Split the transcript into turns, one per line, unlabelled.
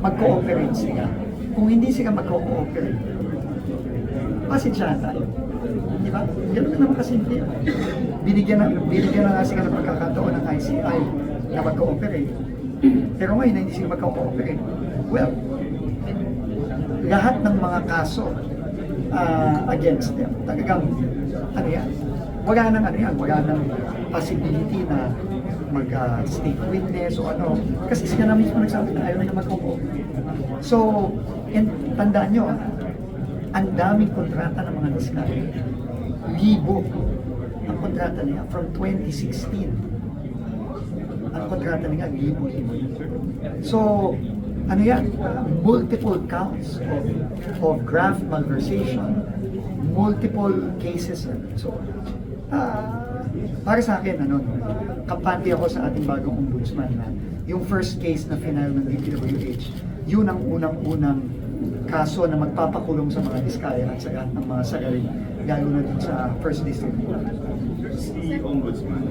mag-cooperate sila. Kung hindi sila mag-cooperate, pasensyahan tayo. Di ba? Ganun naman kasimple. Binigyan na, binigyan na nga sila ng pagkakataon ng ICI na mag-cooperate. Pero ngayon, hindi sila mag-cooperate. Well, lahat ng mga kaso ah, against them, talagang, ano yan, wala nang ano yan, wala nang possibility na mag-state witness o ano. Kasi sila na mismo nagsabi na ayaw na mag-cooperate. So, and tandaan nyo, ang daming kontrata ng mga diskarte. Libo ang kontrata niya from 2016. Ang kontrata niya, libo-libo. So, ano yan? Uh, multiple counts of, of graft malversation, multiple cases. uh, So, ah, para sa akin, ano, kampante ako sa ating bagong ombudsman na yung first case na final ng DPWH, yun ang unang-unang kaso na magpapakulong sa mga diskaya at sa ng mga sarili, lalo na dun sa first district.
Si Ombudsman,